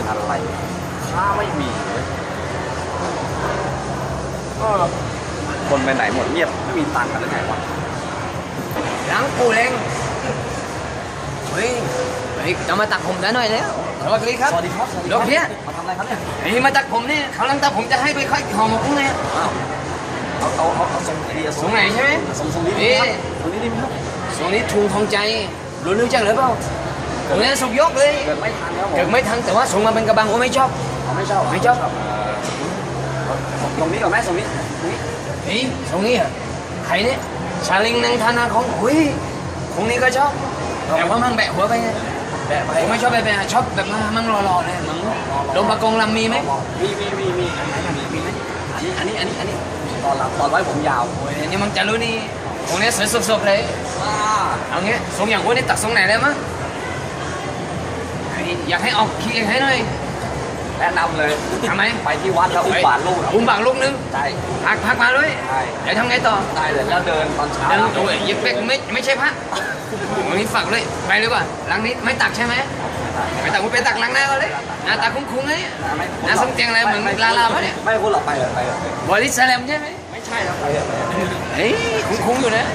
เป็นอะไรค่าไม่มีเว้ยเออคนไปไหนหมดเงียบไม่มีตังค์กันหรือไงวะหลังปูแรงเฮ้ยเฮ้ยจะมาตักผมได้หน่อยแล้วสวัสดีครับสวัสดีครับสวัสดีคลูรักเพี้ยมาทำอะไรครับเนี่ยเฮ้ยมาตักผมนี่เขาลังตักผมจะให้ไปค่อยห่อหมกไงอ้าวเอาเอาเอาเอาทรงดีอะสูงไหนใช่ไหมทรงทรงนี้ดีเอ๊ะครับทรงนี้ดีไหมครับสูงนี้ทุงทองใจรู้รู้จักหรือเปล่า ตรงนี้สุกยกเลยเกิดไม่ทันแล้วผมเกิดไม่ทันแต่ว่าส่งมาเป็นกระบังผมไม่ชอบเอาไม่ชอบไม่ชอบเตรงนี้ก่อนไหมตรงนี้ตรงนี้เฮ้ยตรงนี้อะใครเนี่ยชาลิงนังธนาของเฮ้ยคงนี้ก็ชอบแต่ว่ามั่งแบะหัวไปไงแบะไปผมไม่ชอบแบบแบบชอบแบบมามั่งรอๆเลยมั่งลงปะกงลำมีไหมมีมีมีมีอันไหนมีมีไหมอันนี้อันนี้อันนี้อันนี้ตอนหลังตอนไว้ผมยาวโอ้ยนี่มันจะรู้นี่ตรงนี้สวยสุดๆเลยว้าเอางี้ทรงอย่างกูนี่ตัดทรงไหนเลยมั้ง อยากให้ออกขี้ให้หน่อยแนะนำเลยทำไมไปที่วัดแล้วอุ้มบาทลูกอะอุ้มบางลูกนึงใช่พักพักมาเลยใช่เดี๋ยวทำไงต่อได้เลยแล้วเดินตอนเช้าเดินโอ้ยยิบเป็กไม่ไม่ใช่พระวันนี้ฝากเลยไปเลยว่ะหลังนี้ไม่ตักใช่ไหมไม่ตักกูไปตักหลังหน้าก็เลยหน้าตาคุ้งๆไงไม่น่าสนใจอะไรเหมือนลาลาปะเนี่ยไม่พูดหรอกไปเลยไปเลยบอลิสแลมใช่ไหมไม่ใช่ครับไปเลยไปเลยเฮ้ยคุ้งๆอยู่นะ